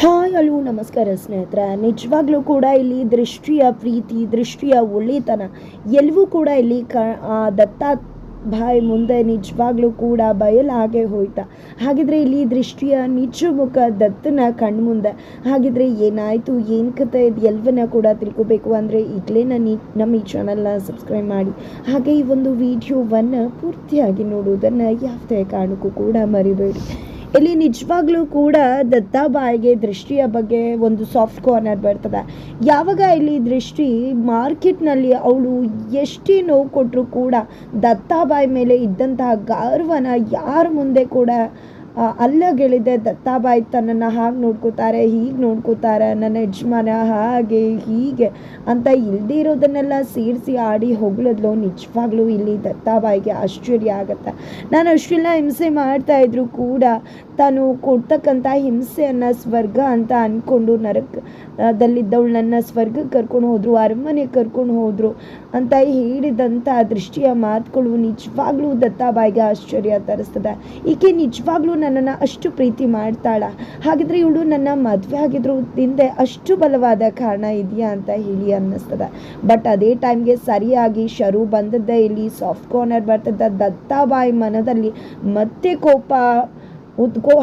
Hi, ಅಲು, ನಮಸ್ಕಾರ ಸ್ನೇಹಿತರೆ. ನಿಜವಾಗ್ಲೂ ಕೂಡ ಇಲ್ಲಿ ದೃಷ್ಟಿಯ ಪ್ರೀತಿ, ದೃಷ್ಟಿಯ ಒಳ್ಳೆತನ ಎಲ್ಲವೂ ಕೂಡ ಇಲ್ಲಿ ಕ ದತ್ತ ಬಾಯಿ ಮುಂದೆ ನಿಜವಾಗ್ಲೂ ಕೂಡ ಬಯಲಾಗೆ ಹೋಯ್ತಾ. ಹಾಗಿದ್ರೆ ಇಲ್ಲಿ ದೃಷ್ಟಿಯ ನಿಜ ಮುಖ ದತ್ತನ ಕಣ್ಮುಂದೆ. ಹಾಗಿದ್ರೆ ಏನಾಯಿತು, ಏನು ಕತೆ ಇದು ಎಲ್ಲವನ್ನ ಕೂಡ ತಿಳ್ಕೊಬೇಕು ಅಂದರೆ ಈಗಲೇ ನಾನು ನಮ್ಮ ಈ ಚಾನಲ್ನ ಸಬ್ಸ್ಕ್ರೈಬ್ ಮಾಡಿ. ಹಾಗೆ ಈ ಒಂದು ವಿಡಿಯೋವನ್ನು ಪೂರ್ತಿಯಾಗಿ ನೋಡುವುದನ್ನು ಯಾವುದೇ ಕಾರಣಕ್ಕೂ ಕೂಡ ಮರಿಬೇಡಿ. ಇಲ್ಲಿ ನಿಜವಾಗ್ಲೂ ಕೂಡ ದತ್ತಾಬಾಯಿಗೆ ದೃಷ್ಟಿಯ ಬಗ್ಗೆ ಒಂದು ಸಾಫ್ಟ್ ಕಾರ್ನರ್ ಬರ್ತದೆ. ಯಾವಾಗ ಇಲ್ಲಿ ದೃಷ್ಟಿ ಮಾರ್ಕೆಟ್ನಲ್ಲಿ ಅವಳು ಎಷ್ಟೇ ನೋವು ಕೊಟ್ಟರು ಕೂಡ ದತ್ತಾಬಾಯಿ ಮೇಲೆ ಇದ್ದಂತಹ ಗೌರವನ ಯಾರ ಮುಂದೆ ಕೂಡ ಅಲ್ಲಗೆಳಿದೆ ದತ್ತಾಬಾಯಿ ತನ್ನನ್ನು ಹಾಗೆ ನೋಡ್ಕೋತಾರೆ, ಹೀಗೆ ನೋಡ್ಕೋತಾರೆ, ನನ್ನ ಯಜಮಾನ ಹಾಗೆ, ಹೀಗೆ ಅಂತ ಇಲ್ದಿರೋದನ್ನೆಲ್ಲ ಸೇರಿಸಿ ಆಡಿ ಹೊಗಳದ್ಲು. ನಿಜವಾಗ್ಲೂ ಇಲ್ಲಿ ದತ್ತಾಬಾಯಿಗೆ ಆಶ್ಚರ್ಯ ಆಗುತ್ತೆ. ನಾನು ಅಷ್ಟೆಲ್ಲ ಹಿಂಸೆ ಮಾಡ್ತಾ ಇದ್ರು ಕೂಡ ತಾನು ಕೊಡ್ತಕ್ಕಂಥ ಹಿಂಸೆಯನ್ನು ಸ್ವರ್ಗ ಅಂತ ಅಂದ್ಕೊಂಡು ನರಕದಲ್ಲಿದ್ದವಳು ನನ್ನ ಸ್ವರ್ಗಕ್ಕೆ ಕರ್ಕೊಂಡು ಹೋದರು, ಅರಮನೆಗೆ ಕರ್ಕೊಂಡು ಹೋದರು ಅಂತ ಹೇಳಿದಂಥ ದೃಷ್ಟಿಯ ಮಾತುಗಳು ನಿಜವಾಗ್ಲೂ ದತ್ತಾಬಾಯಿಗೆ ಆಶ್ಚರ್ಯ ತರಿಸ್ತದೆ. ಈಕೆ ನಿಜವಾಗ್ಲೂ ನನ್ನನ್ನು ಅಷ್ಟು ಪ್ರೀತಿ ಮಾಡ್ತಾಳ. ಹಾಗಿದ್ರೆ ಇವಳು ನನ್ನ ಮದುವೆ ಆಗಿದ್ರು ಹಿಂದೆ ಅಷ್ಟು ಬಲವಾದ ಕಾರಣ ಇದೆಯಾ ಅಂತ ಹೇಳಿ ಅನ್ನಿಸ್ತದೆ. ಬಟ್ ಅದೇ ಟೈಮ್ಗೆ ಸರಿಯಾಗಿ ಶರು ಬಂದದ್ದೇ ಇಲ್ಲಿ ಸಾಫ್ಟ್ ಕಾರ್ನರ್ ಬರ್ತದ ದತ್ತಾಬಾಯಿ ಮನದಲ್ಲಿ ಮತ್ತೆ ಕೋಪ ಉದ್ಗೋ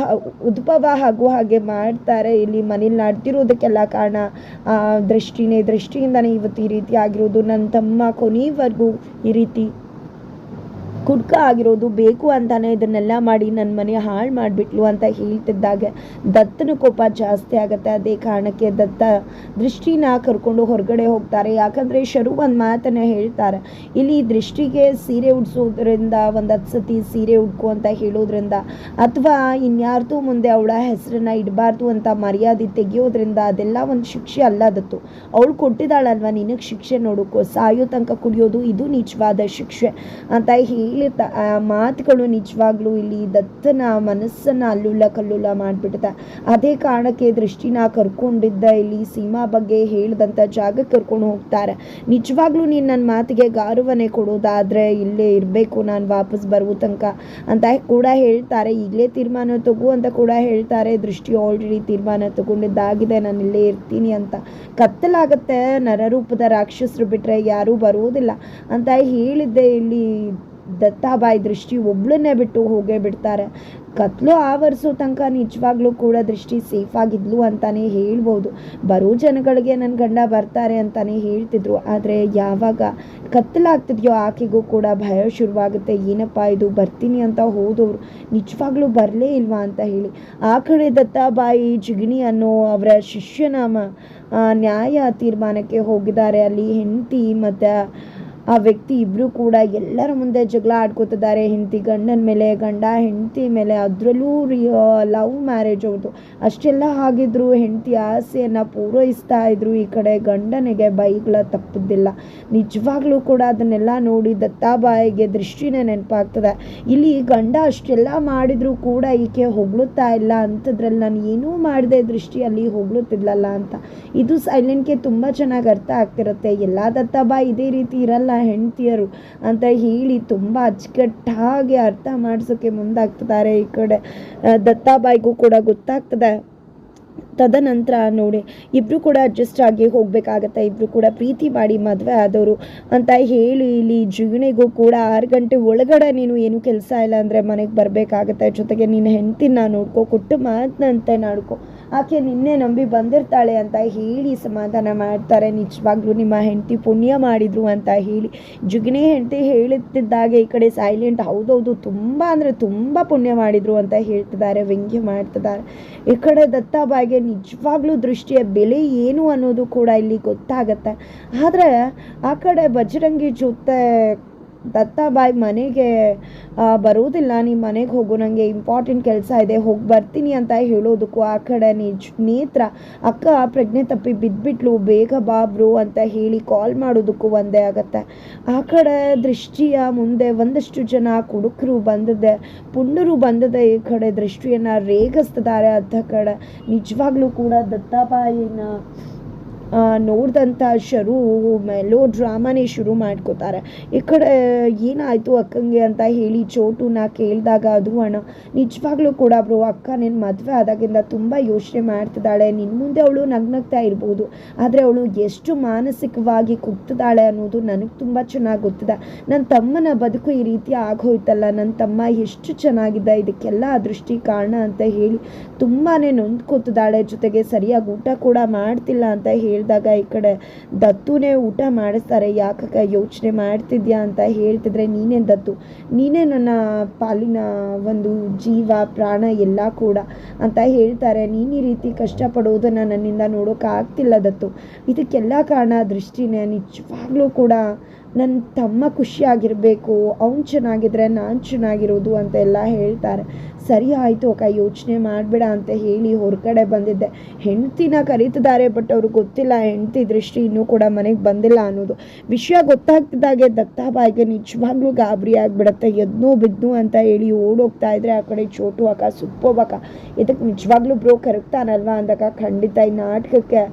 ಉದ್ಭವ ಆಗೋ ಹಾಗೆ ಮಾಡ್ತಾರೆ ಇಲ್ಲಿ ಮನೇಲಿ ನಡ್ತಿರೋದಕ್ಕೆಲ್ಲ ಕಾರಣ. ದೃಷ್ಟಿನೇ ದೃಷ್ಟಿಯಿಂದನೇ ಇವತ್ತು ಈ ರೀತಿ ಆಗಿರೋದು. ನನ್ನ ತಮ್ಮ ಕೊನೆವರೆಗೂ ಈ ರೀತಿ ಕುಡ್ಕ ಆಗಿರೋದು ಬೇಕು ಅಂತಾನೆ ಇದನ್ನೆಲ್ಲ ಮಾಡಿ ನನ್ನ ಮನೆ ಹಾಳು ಮಾಡಿಬಿಟ್ಲು ಅಂತ ಹೇಳ್ತಿದ್ದಾಗ. ದತ್ತನ ಕೋಪ ಜಾಸ್ತಿ ಆಗುತ್ತೆ, ಅದೇ ಕಾರಣಕ್ಕೆ ದತ್ತ ದೃಷ್ಟಿನ ಕರ್ಕೊಂಡು ಹೊರಗಡೆ ಹೋಗ್ತಾರೆ. ಯಾಕಂದರೆ ಶರು ಒಂದು ಮಾತನ್ನು ಹೇಳ್ತಾರೆ, ಇಲ್ಲಿ ದೃಷ್ಟಿಗೆ ಸೀರೆ ಉಡ್ಸೋದ್ರಿಂದ, ಒಂದು ಹತ್ತು ಸತಿ ಸೀರೆ ಉಡ್ಕೋ ಅಂತ ಹೇಳೋದ್ರಿಂದ, ಅಥವಾ ಇನ್ಯಾರ್ದು ಮುಂದೆ ಅವಳ ಹೆಸರನ್ನ ಇಡಬಾರ್ದು ಅಂತ ಮರ್ಯಾದೆ ತೆಗೆಯೋದ್ರಿಂದ ಅದೆಲ್ಲ ಒಂದು ಶಿಕ್ಷೆ ಅಲ್ಲ ದತ್ತು. ಅವಳು ಕೊಟ್ಟಿದ್ದಾಳಲ್ವ, ನಿನಗೆ ಶಿಕ್ಷೆ ನೋಡೋಕ್ಕೋ ಸಾಯೋ ತನಕ ಕುಡಿಯೋದು ಇದು ನಿಜವಾದ ಶಿಕ್ಷೆ ಅಂತ ಹೇಳಿ ಆ ಮಾತುಗಳು ನಿಜವಾಗ್ಲೂ ಇಲ್ಲಿ ದತ್ತನ ಮನಸ್ಸನ್ನ ಅಲ್ಲುಲ್ಲ ಕಲ್ಲುಲ್ಲ ಮಾಡಿಬಿಡುತ್ತೆ ಅದೇ ಕಾರಣಕ್ಕೆ ದೃಷ್ಟಿನ ಕರ್ಕೊಂಡಿದ್ದ ಇಲ್ಲಿ ಸೀಮಾ ಬಗ್ಗೆ ಹೇಳಿದಂಥ ಜಾಗಕ್ಕೆ ಕರ್ಕೊಂಡು ಹೋಗ್ತಾರೆ. ನಿಜವಾಗ್ಲೂ ನೀನು ನನ್ನ ಮಾತಿಗೆ ಗಾರುವನೆ ಕೊಡೋದಾದರೆ ಇಲ್ಲೇ ಇರಬೇಕು, ನಾನು ವಾಪಸ್ ಬರುವ ತನಕ ಅಂತ ಕೂಡ ಹೇಳ್ತಾರೆ. ಇಲ್ಲೇ ತೀರ್ಮಾನ ತಗೋ ಅಂತ ಕೂಡ ಹೇಳ್ತಾರೆ. ದೃಷ್ಟಿ ಆಲ್ರೆಡಿ ತೀರ್ಮಾನ ತಗೊಂಡಿದ್ದಾಗಿದೆ. ನಾನು ಇಲ್ಲೇ ಇರ್ತೀನಿ ಅಂತ ಕತ್ತಲಾಗತ್ತೆ ನರರೂಪದ ರಾಕ್ಷಸರು ಬಿಟ್ಟರೆ ಯಾರೂ ಬರೋದಿಲ್ಲ ಅಂತ ಹೇಳಿದ್ದೆ ಇಲ್ಲಿ ದತ್ತಾಬಾಯಿ ದೃಷ್ಟಿ ಒಬ್ಳನ್ನೇ ಬಿಟ್ಟು ಹೋಗೇ ಬಿಡ್ತಾರೆ. ಕತ್ಲು ಆವರಿಸೋ ತನಕ ನಿಜವಾಗ್ಲೂ ಕೂಡ ದೃಷ್ಟಿ ಸೇಫ್ ಆಗಿದ್ಲು ಅಂತಾನೆ ಹೇಳ್ಬೋದು. ಬರೋ ಜನಗಳಿಗೆ ನನ್ನ ಗಂಡ ಬರ್ತಾರೆ ಅಂತಾನೆ ಹೇಳ್ತಿದ್ರು. ಆದರೆ ಯಾವಾಗ ಕತ್ತಲಾಗ್ತಿದ್ಯೋ ಆಕೆಗೂ ಕೂಡ ಭಯ ಶುರುವಾಗುತ್ತೆ. ಏನಪ್ಪ ಇದು ಬರ್ತೀನಿ ಅಂತ ಹೋದವರು ನಿಜವಾಗ್ಲೂ ಬರಲೇ ಇಲ್ವಾ ಅಂತ ಹೇಳಿ. ಆ ಕಡೆ ದತ್ತಾಬಾಯಿ ಜಿಗಣಿ ಅನ್ನೋ ಅವರ ಶಿಷ್ಯನ ನ್ಯಾಯ ತೀರ್ಮಾನಕ್ಕೆ ಹೋಗಿದ್ದಾರೆ. ಅಲ್ಲಿ ಹೆಂಡತಿ ಮತ್ತು ಆ ವ್ಯಕ್ತಿ ಇಬ್ಬರು ಕೂಡ ಎಲ್ಲರ ಮುಂದೆ ಜಗಳ ಆಡ್ಕೋತಿದ್ದಾರೆ. ಹೆಂಡತಿ ಗಂಡನ ಮೇಲೆ, ಗಂಡ ಹೆಂಡತಿ ಮೇಲೆ. ಅದರಲ್ಲೂ ಲವ್ ಮ್ಯಾರೇಜ್ ಅವ್ರದ್ದು ಅಷ್ಟೆಲ್ಲ ಆಗಿದ್ರು ಹೆಂಡತಿ ಆಸೆಯನ್ನು ಪೂರೈಸ್ತಾ ಇದ್ರು. ಈ ಕಡೆ ಗಂಡನಿಗೆ ಬೈಗಳ ತಪ್ಪುದಿಲ್ಲ. ನಿಜವಾಗ್ಲೂ ಕೂಡ ಅದನ್ನೆಲ್ಲ ನೋಡಿ ದತ್ತಾಬಾಯಿಗೆ ದೃಷ್ಟಿನೇ ನೆನಪಾಗ್ತದೆ. ಇಲ್ಲಿ ಗಂಡ ಅಷ್ಟೆಲ್ಲ ಮಾಡಿದ್ರು ಕೂಡ ಈಕೆ ಹೊಗಳುತ್ತಾ ಇಲ್ಲ ಅಂಥದ್ರಲ್ಲಿ ನಾನು ಏನೂ ಮಾಡಿದೆ ದೃಷ್ಟಿಯಲ್ಲಿ ಹೊಗಳುತ್ತಿದ್ಲಲ್ಲ ಅಂತ. ಇದು ಸೈಲೆಂಟ್ಗೆ ತುಂಬ ಚೆನ್ನಾಗಿ ಅರ್ಥ ಆಗ್ತಿರುತ್ತೆ. ಎಲ್ಲ ದತ್ತಾಬಾಯಿ ಇದೇ ರೀತಿ ಇರಲ್ಲ. ಹೆಂಡತಿಯರು ಅಂತ ಹೇಳಿ ತುಂಬ ಅಚ್ಚುಕಟ್ಟಾಗಿ ಅರ್ಥ ಮಾಡಿಸೋಕ್ಕೆ ಮುಂದಾಗ್ತಿದ್ದಾರೆ ಈ ಕಡೆ. ದತ್ತಾಬಾಯಿಗೂ ಕೂಡ ಗೊತ್ತಾಗ್ತದೆ. ತದನಂತರ ನೋಡಿ ಇಬ್ಬರು ಕೂಡ ಅಡ್ಜಸ್ಟ್ ಆಗಿ ಹೋಗಬೇಕಾಗತ್ತೆ. ಇಬ್ಬರು ಕೂಡ ಪ್ರೀತಿ ಮಾಡಿ ಮದುವೆ ಆದವರು ಅಂತ ಹೇಳಿ ಇಲ್ಲಿ ಜೀವನಿಗೂ ಕೂಡ ಆರು ಗಂಟೆ ಒಳಗಡೆ ನೀನು ಏನು ಕೆಲಸ ಇಲ್ಲ ಅಂದರೆ ಮನೆಗೆ ಬರಬೇಕಾಗತ್ತೆ. ಜೊತೆಗೆ ನಿನ್ನ ಹೆಂಡ್ತಿನ ನೋಡ್ಕೋ ಕೊಟ್ಟು ಮಾತನಂತೆ ನಾಡ್ಕೋ. ಆಕೆ ನಿನ್ನೆ ನಂಬಿ ಬಂದಿರ್ತಾಳೆ ಅಂತ ಹೇಳಿ ಸಮಾಧಾನ ಮಾಡ್ತಾರೆ. ನಿಜವಾಗ್ಲೂ ನಿಮ್ಮ ಹೆಂಡತಿ ಪುಣ್ಯ ಮಾಡಿದ್ರು ಅಂತ ಹೇಳಿ. ಜುಗಿನಿ ಹೆಂಡತಿ ಹೇಳುತ್ತಿದ್ದಾಗೆ ಈ ಕಡೆ ಸೈಲೆಂಟ್ ಹೌದೌದು, ತುಂಬ ಅಂದರೆ ತುಂಬ ಪುಣ್ಯ ಮಾಡಿದ್ರು ಅಂತ ಹೇಳ್ತಿದ್ದಾರೆ, ವ್ಯಂಗ್ಯ ಮಾಡ್ತಿದ್ದಾರೆ. ಈ ಕಡೆ ದತ್ತಾಬಾಯಿಗೆ ನಿಜವಾಗ್ಲೂ ದೃಷ್ಟಿಯ ಬೆಲೆ ಏನು ಅನ್ನೋದು ಕೂಡ ಇಲ್ಲಿ ಗೊತ್ತಾಗತ್ತೆ. ಆದರೆ ಆ ಕಡೆ ಬಜರಂಗಿ ಜೊತೆ ದತ್ತಾಬಾಯಿ ಮನೆಗೆ ಬರುವುದಿಲ್ಲ. ನಿಮ್ಮ ಮನೆಗೆ ಹೋಗು ನನಗೆ ಇಂಪಾರ್ಟೆಂಟ್ ಕೆಲಸ ಇದೆ, ಹೋಗಿ ಬರ್ತೀನಿ ಅಂತ ಹೇಳೋದಕ್ಕೂ ಆ ಕಡೆ ನಿಜ್, ನೇತ್ರ, ಅಕ್ಕ ಪ್ರಜ್ಞೆ ತಪ್ಪಿ ಬಿದ್ದುಬಿಟ್ಲು ಬೇಗ ಬಾ ಬ್ರೋ ಅಂತ ಹೇಳಿ ಕಾಲ್ ಮಾಡೋದಕ್ಕೂ ಒಂದೇ ಆಗತ್ತೆ. ಆ ಕಡೆ ದೃಷ್ಟಿಯ ಮುಂದೆ ಒಂದಷ್ಟು ಜನ ಕುಡುಕರು ಬಂದದೆ, ಪುಂಡರು ಬಂದದೆ ಈ ಕಡೆ ದೃಷ್ಟಿಯನ್ನು ರೇಗಿಸ್ತಿದ್ದಾರೆ. ಅರ್ಧ ಕಡೆ ನಿಜವಾಗ್ಲೂ ಕೂಡ ದತ್ತಾಬಾಯಿನ ನೋಡಿದಂಥ ಶರು ಮೆಲೋ ಡ್ರಾಮಾನೇ ಶುರು ಮಾಡ್ಕೋತಾರೆ. ಈ ಕಡೆ, ಏನಾಯಿತು ಅಕ್ಕಂಗೆ ಅಂತ ಹೇಳಿ ಚೋಟುನ ಕೇಳಿದಾಗ ಅದು ಅಣ್ಣ, ನಿಜವಾಗ್ಲೂ ಕೂಡ ಬ್ರೋ ಅಕ್ಕ ನಿನ್ನ ಮದುವೆ ಆದಾಗಿಂದ ತುಂಬ ಯೋಚನೆ ಮಾಡ್ತಿದ್ದಾಳೆ. ನಿನ್ನ ಮುಂದೆ ಅವಳು ನಗ್ನಗ್ತಾ ಇರ್ಬೋದು. ಆದರೆ ಅವಳು ಎಷ್ಟು ಮಾನಸಿಕವಾಗಿ ಕುಗ್ತಿದ್ದಾಳೆ ಅನ್ನೋದು ನನಗೆ ತುಂಬ ಚೆನ್ನಾಗಿ ಗೊತ್ತಿದೆ. ನನ್ನ ತಮ್ಮನ ಬದುಕು ಈ ರೀತಿ ಆಗೋಯ್ತಲ್ಲ ನನ್ನ ತಮ್ಮ ಎಷ್ಟು ಚೆನ್ನಾಗಿದೆ, ಇದಕ್ಕೆಲ್ಲ ದೃಷ್ಟಿ ಕಾರಣ ಅಂತ ಹೇಳಿ ತುಂಬಾ ನೊಂದ್ಕೋತಿದ್ದಾಳೆ. ಜೊತೆಗೆ ಸರಿಯಾಗಿ ಊಟ ಕೂಡ ಮಾಡ್ತಿಲ್ಲ ಅಂತ ಹೇಳಿದಾಗ ಈ ಕಡೆ ದತ್ತುನೇ ಊಟ ಮಾಡಿಸ್ತಾರೆ, ಯಾಕಕ್ಕ ಯೋಚನೆ ಮಾಡ್ತಿದ್ಯಾ ಅಂತ ಹೇಳ್ತಿದ್ರೆ ನೀನೇ ದತ್ತು. ನೀನೇ ನನ್ನ ಪಾಲಿನ ಒಂದು ಜೀವ, ಪ್ರಾಣ ಎಲ್ಲ ಕೂಡ ಅಂತ ಹೇಳ್ತಾರೆ. ನೀನು ಈ ರೀತಿ ಕಷ್ಟಪಡೋದನ್ನು ನನ್ನಿಂದ ನೋಡೋಕ್ಕಾಗ್ತಿಲ್ಲ ದತ್ತು. ಇದಕ್ಕೆಲ್ಲ ಕಾರಣ ದೃಷ್ಟಿನೇ ನಿಜವಾಗ್ಲೂ ಕೂಡ ನನ್ನ ತಮ್ಮ ಖುಷಿಯಾಗಿರಬೇಕು, ಅವ್ನು ಚೆನ್ನಾಗಿದ್ರೆ ನಾನು ಚೆನ್ನಾಗಿರೋದು ಅಂತ ಎಲ್ಲ ಹೇಳ್ತಾರೆ. ಸರಿ ಆಯಿತು ಅಕ್ಕ, ಯೋಚನೆ ಮಾಡಬೇಡ ಅಂತ ಹೇಳಿ ಹೊರಗಡೆ ಬಂದಿದ್ದೆ. ಹೆಂಡ್ತಿನ ಕರೀತಿದ್ದಾರೆ ಬಟ್ ಅವ್ರಿಗೆ ಗೊತ್ತಿಲ್ಲ ಹೆಂಡ್ತಿ ದೃಷ್ಟಿ ಇನ್ನೂ ಕೂಡ ಮನೆಗೆ ಬಂದಿಲ್ಲ ಅನ್ನೋದು. ವಿಷಯ ಗೊತ್ತಾಗ್ತಿದ್ದಾಗೆ ದತ್ತಾಬಾಯಿಗೆ ನಿಜವಾಗ್ಲೂ ಗಾಬರಿ ಆಗಿಬಿಡತ್ತೆ. ಎದ್ನೋ ಬಿದ್ನು ಅಂತ ಹೇಳಿ ಓಡೋಗ್ತಾ ಇದ್ರೆ ಆ ಕಡೆ ಚೋಟು, ಅಕ್ಕ ಸುಪ್ಪೋಬಕ್ಕ ಇದಕ್ಕೆ ನಿಜವಾಗ್ಲೂ ಬ್ರೋ ಕರಗ್ತಾನಲ್ವಾ ಅಂದಾಗ ಖಂಡಿತ ಈ ನಾಟಕಕ್ಕೆ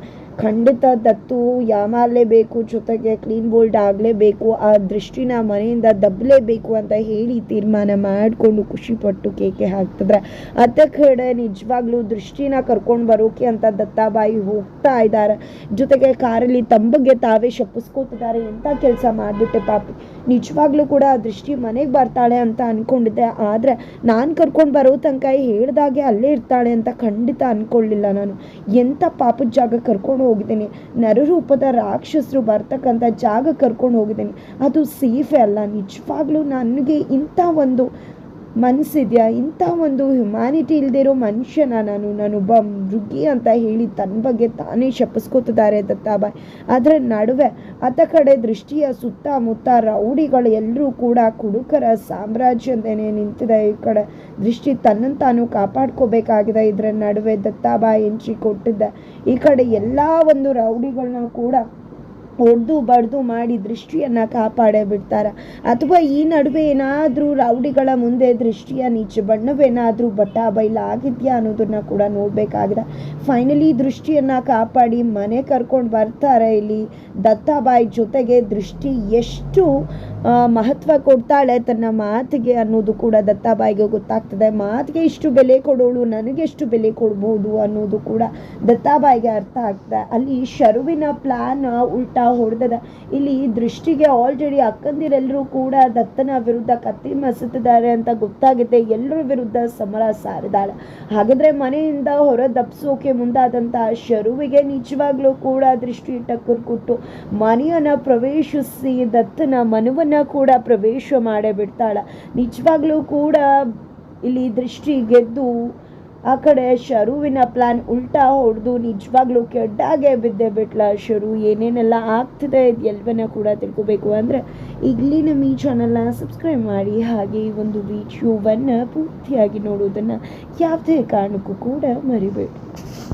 ಖಂಡಿತ ದತ್ತು ಯಾಮಾರಲೇಬೇಕು ಜೊತೆಗೆ ಕ್ಲೀನ್ ಬೋಲ್ಡ್ ಆಗಲೇಬೇಕು, ಆ ದೃಷ್ಟಿನ ಮನೆಯಿಂದ ದಬ್ಬಲೇಬೇಕು ಅಂತ ಹೇಳಿ ತೀರ್ಮಾನ ಮಾಡಿಕೊಂಡು ಖುಷಿಪಟ್ಟು ಕೇಕೆ ಹಾಕ್ತಿದ್ರೆ. ಅತ್ತ ಕಡೆ ನಿಜವಾಗ್ಲೂ ದೃಷ್ಟಿನ ಕರ್ಕೊಂಡು ಬರೋಕೆ ಅಂತ ದತ್ತಾಬಾಯಿ ಹೋಗ್ತಾ ಇದ್ದಾರೆ. ಜೊತೆಗೆ ಕಾರಲ್ಲಿ ತಂಬಗೆ ತಾವೇ ಶಪ್ಪಿಸ್ಕೋತಿದ್ದಾರೆ ಎಂಥ ಕೆಲಸ ಮಾಡಿಬಿಟ್ಟೆ ಪಾಪಿ. ನಿಜವಾಗ್ಲೂ ಕೂಡ ಆ ದೃಷ್ಟಿ ಮನೆಗೆ ಬರ್ತಾಳೆ ಅಂತ ಅಂದ್ಕೊಂಡಿದ್ದೆ ಆದರೆ ನಾನು ಕರ್ಕೊಂಡು ಬರೋ ತನಕ ಹೇಳ್ದಾಗೆ ಅಲ್ಲೇ ಇರ್ತಾಳೆ ಅಂತ ಖಂಡಿತ ಅಂದ್ಕೊಳ್ಳಿಲ್ಲ ನಾನು. ಎಂಥ ಪಾಪದ ಜಾಗ ಕರ್ಕೊಂಡು ಹೋಗಿದ್ದೀನಿ. ನರರೂಪದ ರಾಕ್ಷಸರು ಬರ್ತಕ್ಕಂಥ ಜಾಗ ಕರ್ಕೊಂಡು ಹೋಗಿದ್ದೀನಿ. ಅದು ಸೇಫೇ ಅಲ್ಲ. ನಿಜವಾಗ್ಲೂ ನನಗೆ ಇಂಥ ಒಂದು ಮನಸ್ಸಿದೆಯಾ ಇಂಥ ಒಂದು ಹ್ಯುಮ್ಯಾನಿಟಿ ಇಲ್ಲದಿರೋ ಮನುಷ್ಯನ ನಾನು ನಾನೊಬ್ಬ ಮೃಗಿ ಅಂತ ಹೇಳಿ ತನ್ನ ಬಗ್ಗೆ ತಾನೇ ಶಪಿಸ್ಕೋತಿದ್ದಾರೆ ದತ್ತಾಬಾಯ್. ಅದರ ನಡುವೆ ಆತ ಕಡೆ ದೃಷ್ಟಿಯ ಸುತ್ತಮುತ್ತ ರೌಡಿಗಳು ಎಲ್ಲರೂ ಕೂಡ ಕುಡುಕರ ಸಾಮ್ರಾಜ್ಯದೇನೆ ನಿಂತಿದೆ. ಈ ಕಡೆ ದೃಷ್ಟಿ ತನ್ನನ್ನು ತಾನು ಕಾಪಾಡ್ಕೋಬೇಕಾಗಿದೆ. ಇದರ ನಡುವೆ ದತ್ತಾಬಾಯಿ ಎಂಟ್ರಿ ಕೊಟ್ಟಿದ್ದೆ. ಈ ಕಡೆ ಎಲ್ಲ ಒಂದು ರೌಡಿಗಳನ್ನ ಕೂಡ ಹೊಡೆದು ಬಡ್ದು ಮಾಡಿ ದೃಷ್ಟಿಯನ್ನು ಕಾಪಾಡೇ ಬಿಡ್ತಾರ ಅಥವಾ ಈ ನಡುವೆ ಏನಾದರೂ ರೌಡಿಗಳ ಮುಂದೆ ದೃಷ್ಟಿಯ ನಿಜ ಬಣ್ಣವೇನಾದರೂ ಬಟ್ಟ ಬೈಲ ಆಗಿದೆಯಾ ಅನ್ನೋದನ್ನ ಕೂಡ ನೋಡಬೇಕಾಗಿದೆ. ಫೈನಲಿ ದೃಷ್ಟಿಯನ್ನು ಕಾಪಾಡಿ ಮನೆ ಕರ್ಕೊಂಡು ಬರ್ತಾರೆ ಇಲ್ಲಿ ದತ್ತಾಬಾಯಿ ಜೊತೆಗೆ ದೃಷ್ಟಿ ಎಷ್ಟು ಮಹತ್ವ ಕೊಡ್ತಾಳೆ ತನ್ನ ಮಾತಿಗೆ ಅನ್ನೋದು ಕೂಡ ದತ್ತಾಬಾಯಿಗೆ ಗೊತ್ತಾಗ್ತದೆ. ಮಾತಿಗೆ ಇಷ್ಟು ಬೆಲೆ ಕೊಡೋಳು, ನನಗೆ ಎಷ್ಟು ಬೆಲೆ ಕೊಡ್ಬೋದು ಅನ್ನೋದು ಕೂಡ ದತ್ತಾಬಾಯಿಗೆ ಅರ್ಥ ಆಗ್ತದೆ. ಅಲ್ಲಿ ಶರುವಿನ ಪ್ಲಾನ್ ಉಲ್ಟಾ ಹೊಡೆದದ. ಇಲ್ಲಿ ದೃಷ್ಟಿಗೆ ಆಲ್ರೆಡಿ ಅಕ್ಕಂದಿರೆಲ್ಲರೂ ಕೂಡ ದತ್ತನ ವಿರುದ್ಧ ಕತ್ತಿ ಮಸುತ್ತಿದ್ದಾರೆ ಅಂತ ಗೊತ್ತಾಗಿದೆ ಎಲ್ಲರ ವಿರುದ್ಧ ಸಮರ ಸಾರಿದಾಳ. ಹಾಗಾದ್ರೆ ಮನೆಯಿಂದ ಹೊರ ದಪ್ಸೋಕೆ ಮುಂದಾದಂಥ ಶರುವಿಗೆ ನಿಜವಾಗ್ಲೂ ಕೂಡ ದೃಷ್ಟಿ ಟಕ್ಕರ್ ಕೊಟ್ಟು ಮನೆಯನ್ನ ಪ್ರವೇಶಿಸಿ ದತ್ತನ ಮನವನ್ನ ಕೂಡ ಪ್ರವೇಶ ಮಾಡೇ ಬಿಡ್ತಾಳ. ನಿಜವಾಗ್ಲೂ ಕೂಡ ಇಲ್ಲಿ ದೃಷ್ಟಿ ಗೆದ್ದು ಆ ಕಡೆ ಶರುವಿನ ಪ್ಲಾನ್ ಉಲ್ಟಾ ಹೊಡೆದು ನಿಜವಾಗ್ಲೂ ಕೆಡ್ಡಾಗೆ ಬಿದ್ದೆ ಬಿಟ್ಲ. ಶರು, ಏನೇನೆಲ್ಲ ಆಗ್ತಿದೆ ಎಲ್ಲವನ್ನ ಕೂಡ ತಿಳ್ಕೊಬೇಕು ಅಂದರೆ ಈಗಲೇ ನಮ್ಮ ಈ ಚಾನಲ್ನ ಸಬ್ಸ್ಕ್ರೈಬ್ ಮಾಡಿ. ಹಾಗೆ ಈ ಒಂದು ವಿಡಿಯೋವನ್ನು ಪೂರ್ತಿಯಾಗಿ ನೋಡೋದನ್ನು ಯಾವುದೇ ಕಾರಣಕ್ಕೂ ಕೂಡ ಮರಿಬೇಡಿ.